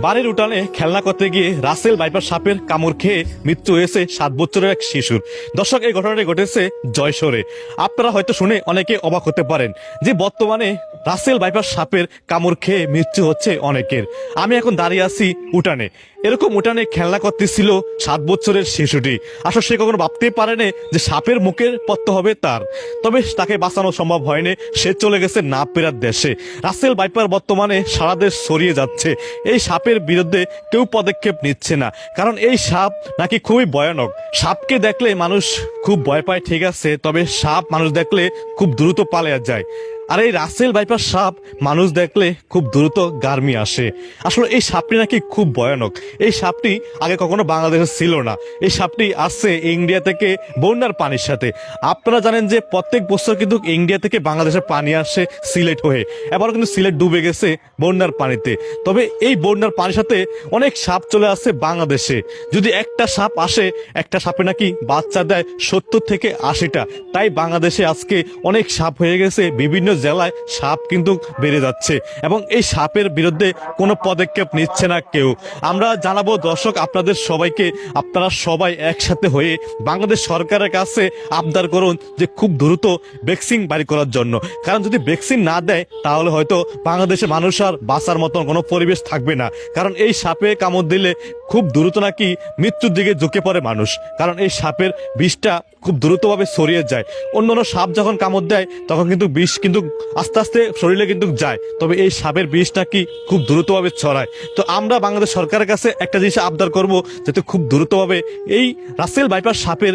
বাড়ির উঠানে খেলনা করতে গিয়ে রাসেল বাইপার সাপের কামড় খেয়ে মৃত্যু হয়েছে সাত বছরের এক শিশুর। দর্শক, এই ঘটনাটি ঘটেছে জয়সরে আপনারা হয়তো শুনে অনেকে অবাক হতে পারেন যে বর্তমানে রাসেল বাইপার সাপের কামড় খেয়ে মৃত্যু হচ্ছে অনেকের। আমি এখন দাঁড়িয়ে আছি উঠানে। এরকম উঠানে খেলনা করতেছিল সাত বছরের শিশুটি। আসলে সে কখনো ভাবতেই পারেনি যে সাপের মুখের পত্ত হবে তার। তবে তাকে বাঁচানো সম্ভব হয়নি। সে চলে গেছে না পেরার দেশে। রাসেল বাইপার বর্তমানে সারা দেশ ছড়িয়ে যাচ্ছে। এই সাপের বিরুদ্ধে কেউ পদক্ষেপ নিচ্ছে না। কারণ এই সাপ নাকি খুবই ভয়ানক। সাপকে দেখলে মানুষ খুব ভয় পায়, ঠিক আছে। তবে সাপ মানুষ দেখলে খুব দ্রুত পালিয়ে যায়। আর এই রাসেল বাইপার সাপ মানুষ দেখলে খুব দ্রুত গার্মি আসে। আসলে এই সাপটি নাকি খুব ভয়ানক। এই সাপটি আগে কখনো বাংলাদেশে ছিল না। এই সাপটি আসছে ইন্ডিয়া থেকে বন্যার পানির সাথে। আপনারা জানেন যে প্রত্যেক বছর কিন্তু ইন্ডিয়া থেকে বাংলাদেশে পানি আসে সিলেট হয়ে। এবার কিন্তু সিলেট ডুবে গেছে বন্যার পানিতে। তবে এই বন্যার পানির সাথে অনেক সাপ চলে আসছে বাংলাদেশে। যদি একটা সাপ আসে, একটা সাপে নাকি বাচ্চা দেয় সত্তর থেকে আশিটা। তাই বাংলাদেশে আজকে অনেক সাপ হয়ে গেছে বিভিন্ন জেলায় সাপ কিন্তু বেড়ে যাচ্ছে এবং এই সাপের বিরুদ্ধে কোনো পদক্ষেপ নিচ্ছে না কেউ। আমরা জানাব, দর্শক, আপনাদের সবাইকে, আপনারা সবাই একসাথে হয়ে বাংলাদেশ সরকারের কাছে আবদার করুন যে খুব দ্রুত ভ্যাকসিন বাড়ি করার জন্য। কারণ যদি ভ্যাকসিন না দেয়, তাহলে হয়তো বাংলাদেশের মানুষ আর বাঁচার মতন কোনো পরিবেশ থাকবে না। কারণ এই সাপে কামড় দিলে খুব দ্রুত নাকি মৃত্যুর দিকে ঝুঁকে পড়ে মানুষ। কারণ এই সাপের বিষটা খুব দ্রুতভাবে ছড়িয়ে যায়। অন্যান্য সাপ যখন কামড় দেয়, তখন কিন্তু বিষ কিন্তু আস্তে আস্তে শরীরে কিন্তু যায়। তবে এই সাপের বিষটা কি খুব দ্রুতভাবে ছড়ায়? তো আমরা বাংলাদেশ সরকারের কাছে একটা জিনিস আবদার করব যাতে খুব দ্রুতভাবে এই রাসেল বাইপার সাপের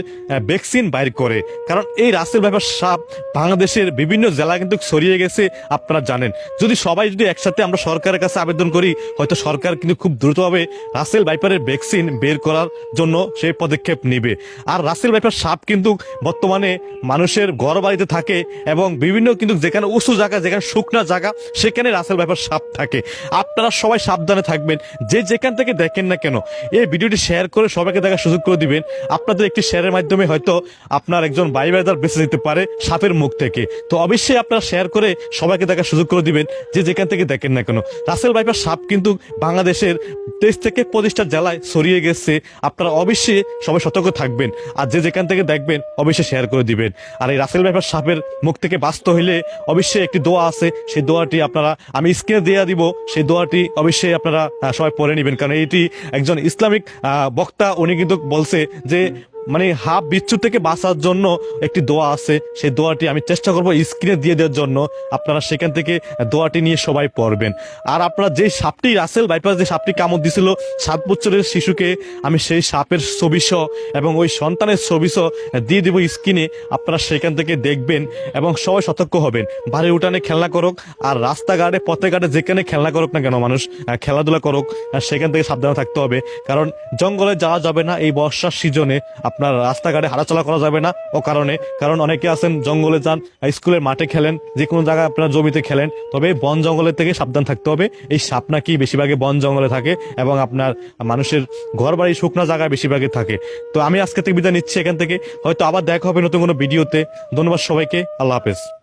ভ্যাকসিন বাইর করে। কারণ এই রাসেল বাইপার সাপ বাংলাদেশের বিভিন্ন জেলা কিন্তু ছড়িয়ে গেছে, আপনারা জানেন। যদি সবাই যদি একসাথে আমরা সরকারের কাছে আবেদন করি, হয়তো সরকার কিন্তু খুব দ্রুতভাবে রাসেল বাইপারের ভ্যাকসিন বের করার জন্য সেই পদক্ষেপ নেবে। আর রাসেল বাইপার সাপ কিন্তু বর্তমানে মানুষের ঘর বাড়িতে থাকে এবং বিভিন্ন কিন্তু যেখানে উঁচু জায়গা, যেখানে শুকনা জায়গা, সেখানে রাসেল বাইপার সাপ থাকে। আপনারা সবাই সাবধানে থাকবেন। যে যেখান থেকে দেখেন না কেন, এই ভিডিওটি শেয়ার করে সবাইকে দেখার সুযোগ করে দিবেন। আপনাদের একটি শেয়ারের মাধ্যমে হয়তো আপনার একজন ভাই ভাইদার বেঁচে যেতে পারে সাপের মুখ থেকে। তো অবশ্যই আপনারা শেয়ার করে সবাইকে দেখার সুযোগ করে দিবেন, যে যেখান থেকে দেখেন না কেন। রাসেল বাইপার সাপ কিন্তু বাংলাদেশের তেইশ থেকে পঁচিশটা জেলায় ছড়িয়ে গেছে। আপনারা অবশ্যই সবাই সতর্ক থাকবেন। আর যে যেখান থেকে দেখবেন, অবশ্যই শেয়ার করে দিবেন। আর এই রাসেল বাইপার সাপের মুখ থেকে বাঁচতে হইলে অবশ্যই একটি দোয়া আছে। সেই দোয়াটি আপনারা আমি স্ক্রিনে দিয়ে দিব। সেই দোয়াটি অবশ্যই আপনারা সবাই পড়ে নেবেন। কারণ এটি একজন ইসলামিক বক্তা, উনি কিন্তু বলছে যে মানে হাফ বিচ্ছু থেকে বাঁচার জন্য একটি দোয়া আছে। সেই দোয়াটি আমি চেষ্টা করব স্ক্রিনে দিয়ে দেওয়ার জন্য। আপনারা সেখান থেকে দোয়াটি নিয়ে সবাই পড়বেন। আর আপনারা যে সাপটি, রাসেল বাইপাস যে সাপটি কামড় দিছিল, সাত বছরের শিশুকে আমি সেই সাপের ছবি সহ এবং ওই সন্তানের ছবি সহ দিয়ে দেবো স্ক্রিনে। আপনারা সেখান থেকে দেখবেন এবং সবাই সতর্ক হবেন। বাড়ির উঠানে খেলনা করুক আর রাস্তাঘাটে পথে ঘাটে যেখানে খেলনা করুক না কেন মানুষ খেলাধুলা করুক সেখান থেকে সাবধানে থাকতে হবে। কারণ জঙ্গলে যাওয়া যাবে না এই বর্ষার সিজনে। আপনার রাস্তাঘাটে হাঁটাচলা করা যাবে না। ও কারণে, কারণ অনেকে আছেন, জঙ্গলে যান স্কুলের মাঠে খেলেন যে কোনো জায়গায় আপনার জমিতে খেলেন। তবে বন জঙ্গলের থেকে সাবধান থাকতে হবে। এই সাপ নাকি বেশিরভাগে বন জঙ্গলে থাকে এবং আপনার মানুষের ঘর বাড়ি শুকনা জায়গায় বেশিরভাগই থাকে। তো আমি আজকে থেকে বিদায় নিচ্ছি এখান থেকে। হয়তো আবার দেখা হবে নতুন কোনো ভিডিওতে। ধন্যবাদ সবাইকে। আল্লাহ হাফেজ।